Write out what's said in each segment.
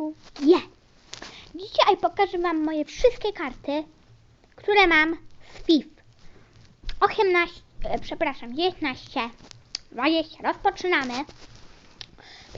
Yasiu G. Dzisiaj pokażę Wam moje wszystkie karty, które mam z FIF. 18, e, przepraszam, 19, 20. Rozpoczynamy.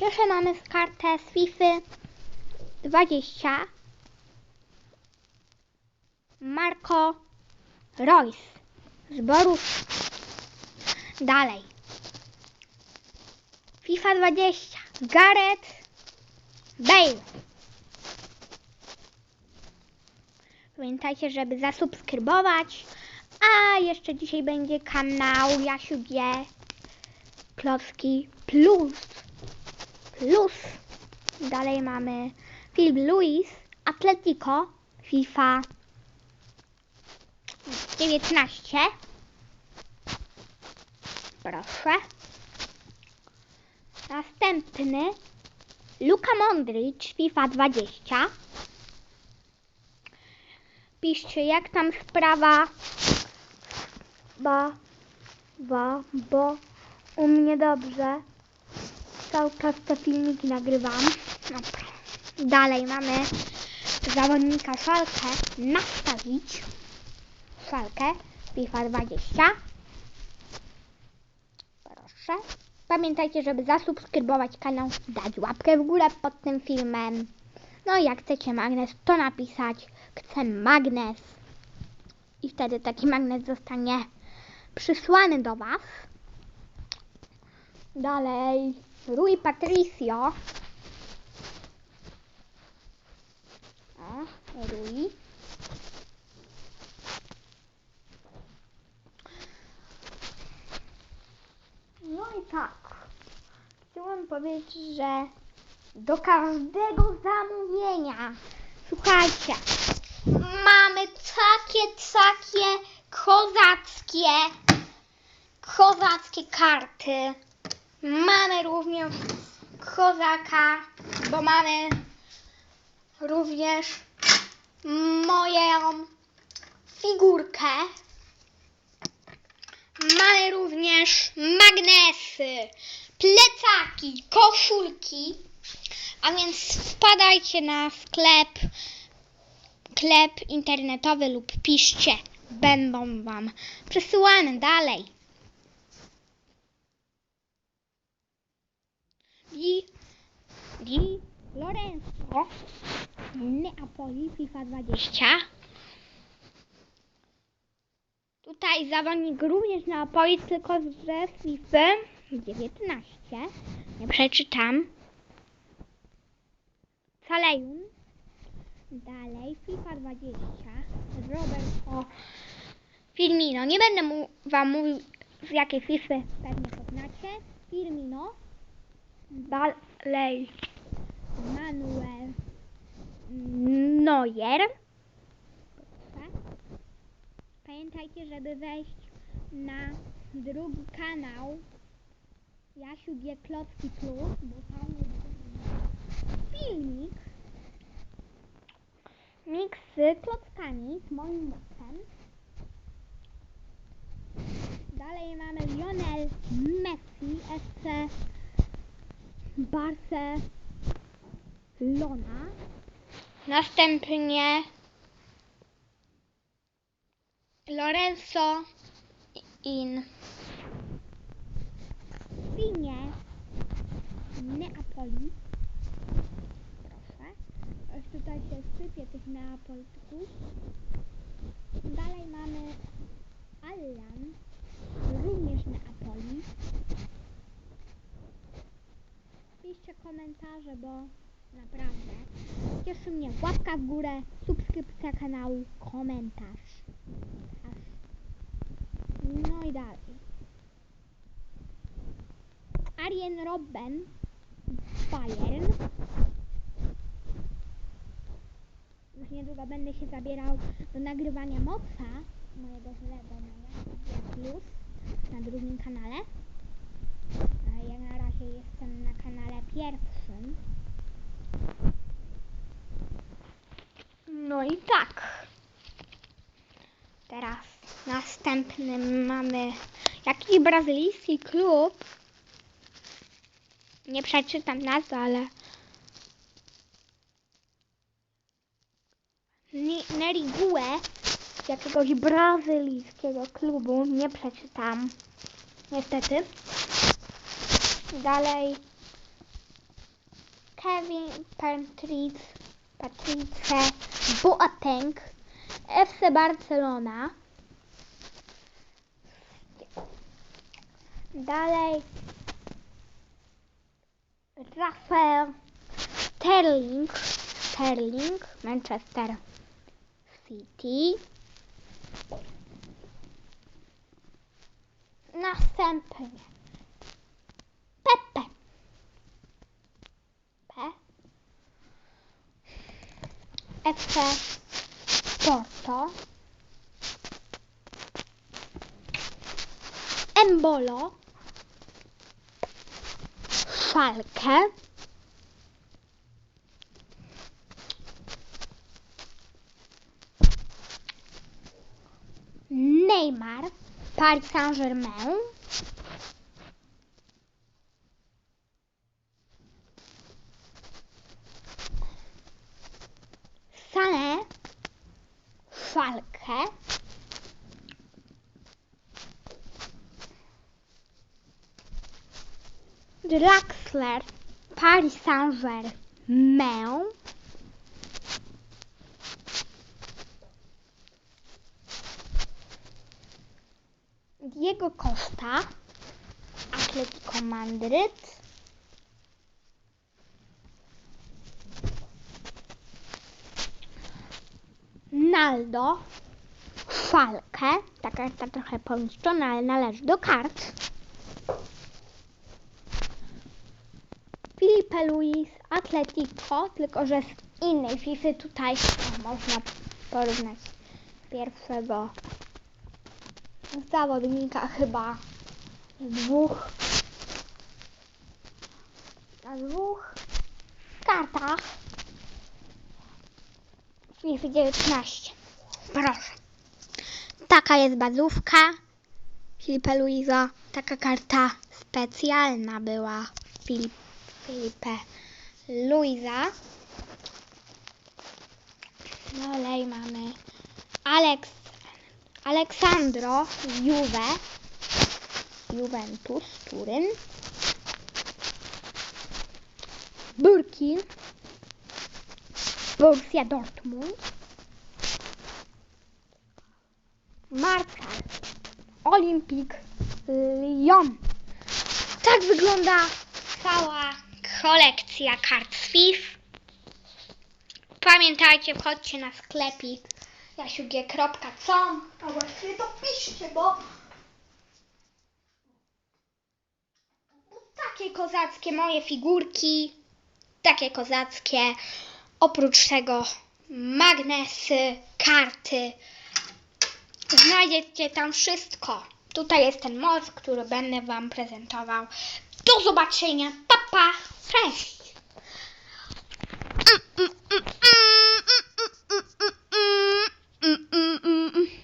Pierwsze mamy kartę z FIFA 20. Marco Royce z Borus. Dalej. FIFA 20. Gareth Bale. Pamiętajcie, żeby zasubskrybować. A jeszcze dzisiaj będzie kanał Jasiu G. Klocki Plus. Plus. Dalej mamy Phil Luis, Atletico, FIFA 19. Proszę. Następny Luka Modric, FIFA 20. Piszcie, jak tam sprawa. Ba, ba, bo u mnie dobrze. Cały czas te filmiki nagrywam. Dobra. Dalej mamy zawodnika szalkę nastawić. Szalkę FIFA 20. Proszę. Pamiętajcie, żeby zasubskrybować kanał, dać łapkę w górę pod tym filmem. No i jak chcecie magnes, to napisać chcę magnes. I wtedy taki magnes zostanie przysłany do Was. Dalej, Rui Patricio. O, Rui. No i tak. Chciałam powiedzieć, że do każdego zamówienia, słuchajcie, mamy takie, takie kozackie, kozackie karty. Mamy również kozaka, bo mamy również moją figurkę. Mamy również magnesy, plecaki, koszulki. A więc wpadajcie na sklep, sklep internetowy lub piszcie. Będą Wam przesyłane dalej. Di, Di Lorenzo Neapoli FIFA 20. Tutaj zawodnik również Neapoli, tylko z FIFA 19. Nie przeczytam. Salejun. Dalej FIFA 20. Roberto Firmino. Nie będę mu, Wam mówił z jakiej FIFA pewnie poznacie. Firmino. Dalej Manuel Neuer. Pamiętajcie, żeby wejść na drugi kanał Jasiu G. Klocki Plus, bo tam jest filmik mix z klockami, z moim mocem. Dalej mamy Lionel Messi, SC Barcelona. Następnie Lorenzo in Finie Neapoli. Proszę. Tutaj się sypie tych Neapolityków. Dalej mamy Allan, również Neapoli. Piszcie komentarze, bo naprawdę cieszy mnie łapka w górę, subskrypcja kanału, komentarz. No i dalej. Arjen Robben, Bayern. Już niedługo będę się zabierał do nagrywania moca mojego żeleza na Plus na drugim kanale. Ja na razie jestem na kanale pierwszym. No i tak. Teraz następnym mamy jakiś brazylijski klub. Nie przeczytam nazwy, ale Neriguę z jakiegoś brazylijskiego klubu. Nie przeczytam. Niestety. Dalej. Kevin Patrice, Patrice Boateng, FC Barcelona. Dalej. Rafael Sterling, Sterling, Manchester City. Następnie Pepe. P. FC Porto. Embolo. Schalke. Neymar. Paris Saint-Germain. Sané. Schalke. Draxler. Paris Saint-Germain. Diego Costa. Atletico Madryt. Naldo. Falkę. Ta karta trochę poniszczona, ale należy do kart. Filipe Luis Atletico, tylko że z innej FIFA tutaj o, można porównać pierwszego zawodnika chyba dwóch na dwóch kartach FIFA 19. Proszę. Taka jest bazówka Filipe Luisa. Taka karta specjalna była Filip, Filipe Luisa. Dalej mamy Alex, Aleksandro Juve. Juventus Turyn. Burkin. Borussia Dortmund. Marcal. Olympic Lyon. Tak wygląda cała kolekcja kart FIF. Pamiętajcie, wchodźcie na sklepik jasiugie.com A właściwie to piszcie, bo bo takie kozackie moje figurki, takie kozackie, oprócz tego magnesy, karty, Znajdziecie tam wszystko. Tutaj jest ten most, który będę Wam prezentował. Do zobaczenia. Pa, pa. fresh. Mm -mm -mm, mm, mm, mm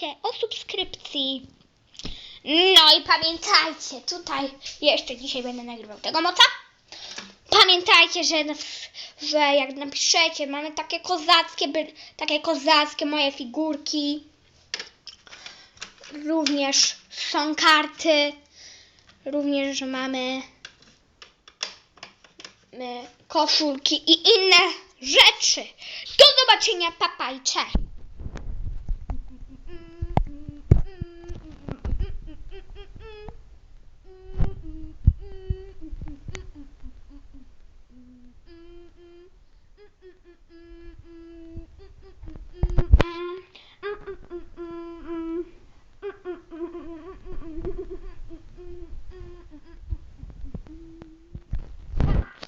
Pamiętajcie o subskrypcji. No i pamiętajcie, tutaj jeszcze dzisiaj będę nagrywał tego moca. Pamiętajcie, że, że jak napiszecie, mamy takie kozackie, takie kozackie moje figurki. Również są karty. Również, mamy my, koszulki i inne rzeczy. Do zobaczenia, papa i cześć.